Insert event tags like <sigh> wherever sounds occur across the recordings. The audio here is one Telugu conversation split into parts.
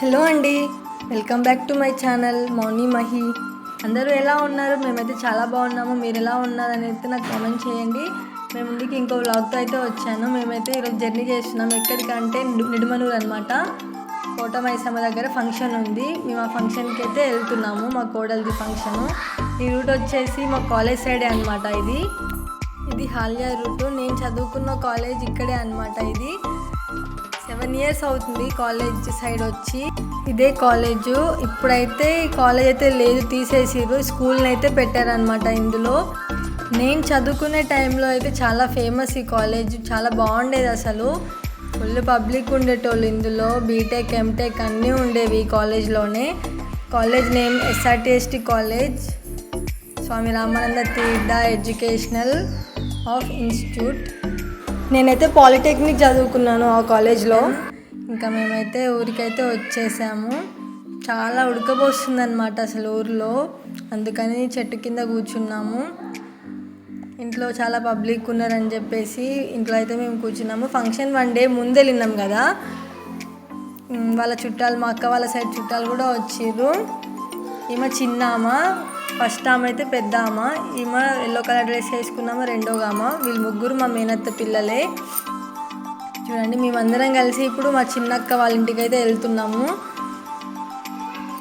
హలో అండి welcome back to my channel Mouni Mahi. అందరూ ఎలా ఉన్నారు? మేమైతే చాలా బాగున్నాము. మీరు ఎలా ఉన్నారు అనేది అయితే నాకు కామెంట్ చేయండి. మేము ముందుకి ఇంకో వ్లాగ్తో అయితే వచ్చాను. మేమైతే ఈరోజు జర్నీ చేస్తున్నాం. ఎక్కడికంటే నిడుమనూరు అనమాట కోట మైసమ్మ దగ్గర ఫంక్షన్ ఉంది. మేము ఆ ఫంక్షన్కి అయితే వెళ్తున్నాము. మా కోడలిది ఫంక్షను. ఈ రూట్ వచ్చేసి మా కాలేజ్ సైడే అనమాట ఇది. ఇది హాల్యా రూటు. నేను చదువుకున్న కాలేజ్ ఇక్కడే అనమాట ఇది. సెవెన్ ఇయర్స్ అవుతుంది కాలేజ్ సైడ్ వచ్చి. ఇదే కాలేజ్. ఇప్పుడైతే కాలేజ్ అయితే లేదు తీసేసారు స్కూల్ని అయితే పెట్టారనమాట ఇందులో. నేను చదువుకునే టైంలో అయితే చాలా ఫేమస్ ఈ కాలేజ్. చాలా బాగుండేది అసలు. ఫుల్ పబ్లిక్ ఉండేటోళ్ళు ఇందులో. బీటెక్ ఎంటెక్ అన్నీ ఉండేవి ఈ కాలేజ్లోనే. College name SRTST college. Swami Ramananda Tirtha educational of institute. నేనైతే పాలిటెక్నిక్ చదువుకున్నాను ఆ కాలేజ్లో. ఇంకా మేమైతే ఊరికైతే వచ్చేసాము. చాలా ఉడకబోస్తుంది అనమాట అసలు ఊరిలో. అందుకని చెట్టు కింద కూర్చున్నాము. ఇంట్లో చాలా పబ్లిక్ ఉన్నారని చెప్పేసి ఇంట్లో అయితే మేము కూర్చున్నాము. ఫంక్షన్ వన్ డే ముందు వెళ్ళినాం కదా. వాళ్ళ చుట్టాలు మా అక్క వాళ్ళ సైడ్ చుట్టాలు కూడా వచ్చిర్రు. ఈమె చిన్నామా? ఫస్ట్ ఆమె అయితే పెద్ద ఆమె. ఈమె ఎల్లో కలర్ డ్రెస్ వేసుకున్నాము రెండోగా ఆమె. వీళ్ళు ముగ్గురు మా మేనత్త పిల్లలే. చూడండి మేమందరం కలిసి ఇప్పుడు మా చిన్నక్క వాళ్ళ ఇంటికి అయితే వెళ్తున్నాము.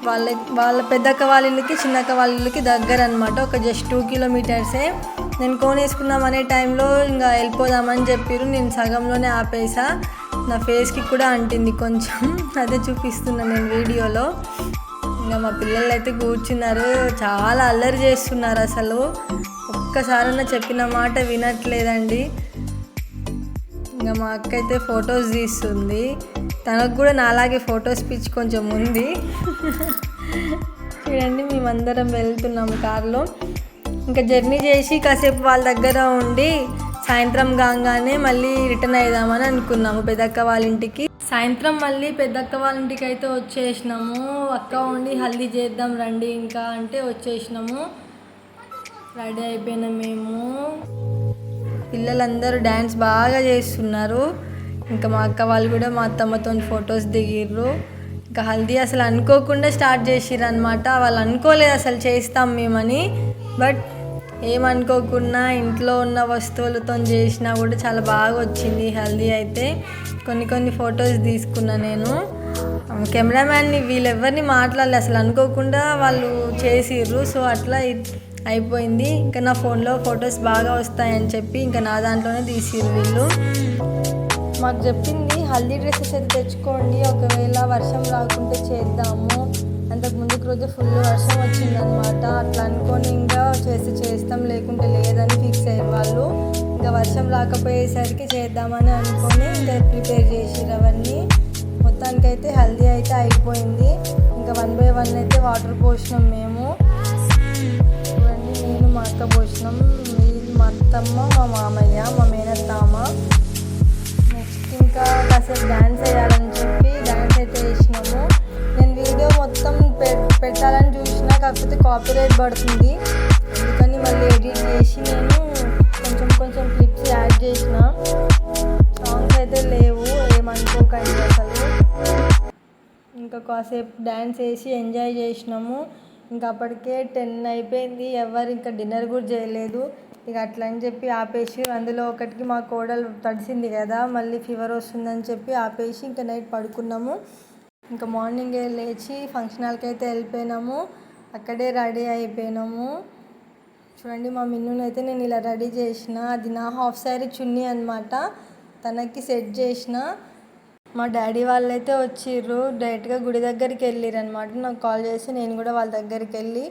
వాళ్ళ వాళ్ళ పెద్దక్క వాళ్ళ ఇల్లుకి చిన్నక్క వాళ్ళ ఇల్లుకి దగ్గర అనమాట ఒక జస్ట్ టూ కిలోమీటర్సే నేను కోన్ వేసుకుందాం అనే టైంలో ఇంకా వెళ్ళిపోదామని చెప్పారు నేను సగంలోనే ఆపేసా. నా ఫేస్కి కూడా అంటింది కొంచెం. <laughs> అదే చూపిస్తున్నా నేను వీడియోలో ఇంకా మా పిల్లలు అయితే కూర్చున్నారు. చాలా అల్లరి చేస్తున్నారు అసలు. ఒక్కసారన్నా చెప్పిన మాట వినట్లేదండి. ఇంకా మా అక్క అయితే ఫొటోస్ తీస్తుంది. తనకు కూడా నాలాగే ఫొటోస్ పిచ్చి కొంచెం ఉంది. చూడండి మేమందరం వెళ్తున్నాము కారులో. ఇంకా జర్నీ చేసి కాసేపు వాళ్ళ దగ్గర ఉండి సాయంత్రం కాగానే మళ్ళీ రిటర్న్ అవుదామని అనుకున్నాము పెద్దక్క వాళ్ళ ఇంటికి. సాయంత్రం మళ్ళీ పెద్దక్క వాళ్ళ ఇంటికి అయితే వచ్చేసినాము. అక్క ఉండి హల్దీ చేద్దాం రండి ఇంకా అంటే వచ్చేసినాము. రెడీ అయిపోయినాం మేము. పిల్లలందరూ డ్యాన్స్ బాగా చేస్తున్నారు. ఇంకా మా అక్క వాళ్ళు కూడా మా అత్తమ్మతో ఫొటోస్ దిగిర్రు. ఇంకా హల్దీ అసలు అనుకోకుండా స్టార్ట్ చేసిర్రు అనమాట వాళ్ళు అనుకోలేదు అసలు చేస్తాం మేమని. బట్ ఏమనుకోకుండా ఇంట్లో ఉన్న వస్తువులతో చేసినా కూడా చాలా బాగా వచ్చింది హెల్దీ అయితే. కొన్ని కొన్ని ఫొటోస్ తీసుకున్నా నేను. కెమెరామ్యాన్ని వీళ్ళెవరిని మాట్లాడలే అసలు అనుకోకుండా వాళ్ళు చేసిర్రు. సో అట్లా అయిపోయింది. ఇంకా నా ఫోన్లో ఫొటోస్ బాగా వస్తాయని చెప్పి ఇంకా నా దాంట్లోనే తీసిర్రు వీళ్ళు. మాకు చెప్పింది హల్దీ డ్రెస్సెస్ అయితే తెచ్చుకోండి. ఒకవేళ వర్షం రాకుంటే చేద్దాము. అంతకు ముందుకు రోజు ఫుల్ వర్షం వచ్చిందనమాట అట్లా అనుకొని ఇంకా చేసి చేస్తాం లేకుంటే లేదని ఫిక్స్ అయ్యారు వాళ్ళు. ఇంకా వర్షం రాకపోయేసరికి చేద్దామని అనుకొని ఇంకా ప్రిపేర్ చేసిర్రు అవన్నీ. మొత్తానికైతే హెల్దీ అయితే అయిపోయింది. ఇంకా వన్ బై వన్ అయితే వాటర్ పోసినాం మేము. చూడండి నేను మా అక్క పోసినాం. మీరు మా అత్తమ్మ మా మామయ్య మా మేనత్తామ. నెక్స్ట్ ఇంకా కాసేపు డ్యాన్స్ వేయాలని చెప్పి డ్యాన్స్ అయితే కాకపోతే కాపీరైట్ పడుతుంది. అందుకని మళ్ళీ ఎడిట్ చేసి నేను కొంచెం కొంచెం క్లిప్స్ యాడ్ చేసిన. సాంగ్స్ అయితే లేవు ఏమనుకోకండి అసలు. ఇంకా కాసేపు డ్యాన్స్ వేసి ఎంజాయ్ చేసినాము. ఇంకా అప్పటికే టెన్ అయిపోయింది. ఎవరు ఇంకా డిన్నర్ కూడా చేయలేదు. ఇక అట్లా అని చెప్పి ఆపేసి అందులో ఒకటికి మా కోడలు తడిసింది కదా మళ్ళీ ఫీవర్ వస్తుందని చెప్పి ఆపేసి ఇంకా నైట్ పడుకున్నాము. ఇంకా మార్నింగ్ లేచి ఫంక్షన్ హాల్కి అయితే వెళ్ళిపోయినాము. అక్కడే రెడీ అయిపోయినాము. చూడండి మా మిన్నునైతే అయితే నేను ఇలా రెడీ చేసిన. అది నా హాఫ్ శారీ చున్నీ అనమాట తనకి సెట్ చేసిన. మా డాడీ వాళ్ళు అయితే వచ్చిర్రు డైరెక్ట్గా గుడి దగ్గరికి వెళ్ళిరు అనమాట నాకు కాల్ చేసి నేను కూడా వాళ్ళ దగ్గరికి వెళ్ళి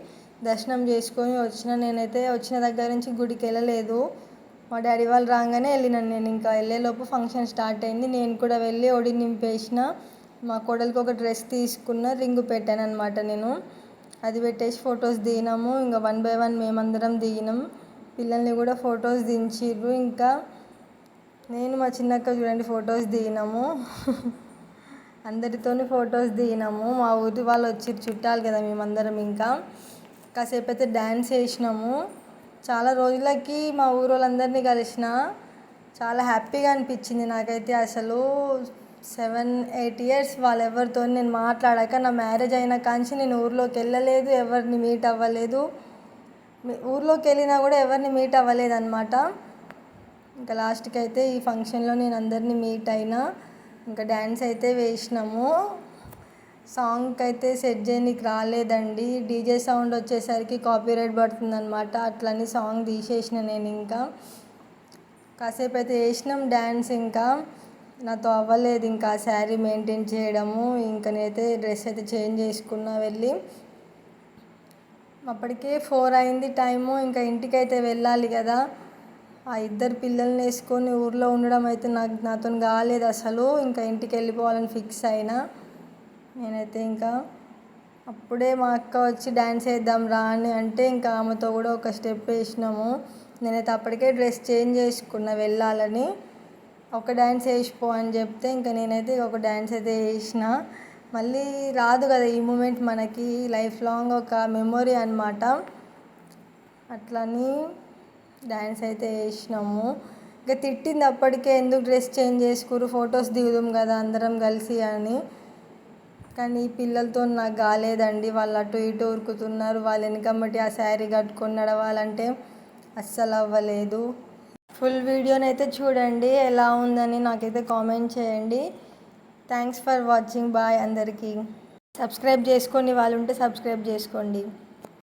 దర్శనం చేసుకొని వచ్చిన. నేనైతే వచ్చిన దగ్గర నుంచి గుడికి వెళ్ళలేదు. మా డాడీ వాళ్ళు రాగానే వెళ్ళినాను నేను. ఇంకా వెళ్ళేలోపు ఫంక్షన్ స్టార్ట్ అయింది. నేను కూడా వెళ్ళి ఒడి నింపేసిన. మా కోడలికి ఒక డ్రెస్ తీసుకున్న రింగు పెట్టాను అనమాట నేను. అది పెట్టేసి ఫొటోస్ దిగినాము. ఇంకా వన్ బై వన్ మేమందరం దిగినాం. పిల్లల్ని కూడా ఫొటోస్ దించిర్రు. ఇంకా నేను మా చిన్నక్క చూడండి ఫొటోస్ దిగినాము. <laughs> అందరితోని ఫొటోస్ దిగినాము. మా ఊరి వాళ్ళు వచ్చి చుట్టాలు కదా మేమందరం ఇంకా. కాసేపు అయితే డ్యాన్స్ వేసినాము. చాలా రోజులకి మా ఊరు వాళ్ళందరినీ కలిసిన చాలా హ్యాపీగా అనిపించింది నాకైతే అసలు. సెవెన్ ఎయిట్ ఇయర్స్ వాళ్ళెవరితో నేను మాట్లాడాక నా మ్యారేజ్ అయిన కాంచి నేను ఊర్లోకి వెళ్ళలేదు ఎవరిని మీట్ అవ్వలేదు. ఊర్లోకి వెళ్ళినా కూడా ఎవరిని మీట్ అవ్వలేదు అనమాట ఇంకా లాస్ట్కి అయితే ఈ ఫంక్షన్లో నేను అందరినీ మీట్ అయినా ఇంకా డ్యాన్స్ అయితే వేసినాము. సాంగ్కి అయితే సెట్ చేయడానికి రాలేదండి. డీజే సౌండ్ వచ్చేసరికి కాపీరైట్ పడుతుందనమాట అట్లని సాంగ్ తీసేసిన నేను ఇంకా. కాసేపు అయితే వేసినాం డ్యాన్స్ ఇంకా. నాతో అవ్వలేదు. ఇంకా శారీ మెయింటైన్ చేయడము ఇంకా నేనైతే డ్రెస్ అయితే చేంజ్ చేసుకున్నా వెళ్ళి. అప్పటికే ఫోర్ అయింది టైము ఇంకా ఇంటికి అయితే వెళ్ళాలి కదా. ఆ ఇద్దరు పిల్లల్ని వేసుకొని ఊర్లో ఉండడం అయితే నాకు నాతో కాలేదు అసలు. ఇంకా ఇంటికి వెళ్ళిపోవాలని ఫిక్స్ అయినా. నేనైతే ఇంకా అప్పుడే మా అక్క వచ్చి డ్యాన్స్ వేద్దాం రా అని అంటే ఇంకా ఆమెతో కూడా ఒక స్టెప్ వేసినాము. నేనైతే అప్పటికే డ్రెస్ చేంజ్ చేసుకున్నా వెళ్ళాలని. ఒక డ్యాన్స్ వేసిపో అని చెప్తే ఇంకా నేనైతే ఒక డ్యాన్స్ అయితే వేసిన. మళ్ళీ రాదు కదా ఈ మూమెంట్ మనకి లైఫ్ లాంగ్ ఒక మెమొరీ అనమాట అట్లని డ్యాన్స్ అయితే వేసినాము. ఇంకా తిట్టింది అప్పటికే ఎందుకు డ్రెస్ చేంజ్ చేసుకురు ఫొటోస్ దిగుదాం కదా అందరం కలిసి అని. కానీ ఈ పిల్లలతో నాకు కాలేదండి. వాళ్ళు అటు ఇటు ఉరుకుతున్నారు. వాళ్ళు వెనకమ్మటి ఆ శారీ కట్టుకొని నడవాలంటే అస్సలు అవ్వలేదు. ఫుల్ వీడియోని అయితే చూడండి ఎలా ఉందని నాకైతే కామెంట్ చేయండి. థ్యాంక్స్ ఫర్ వాచింగ్ బాయ్ అందరికీ. సబ్స్క్రైబ్ చేసుకోండి వాళ్ళు ఉంటే సబ్స్క్రైబ్ చేసుకోండి.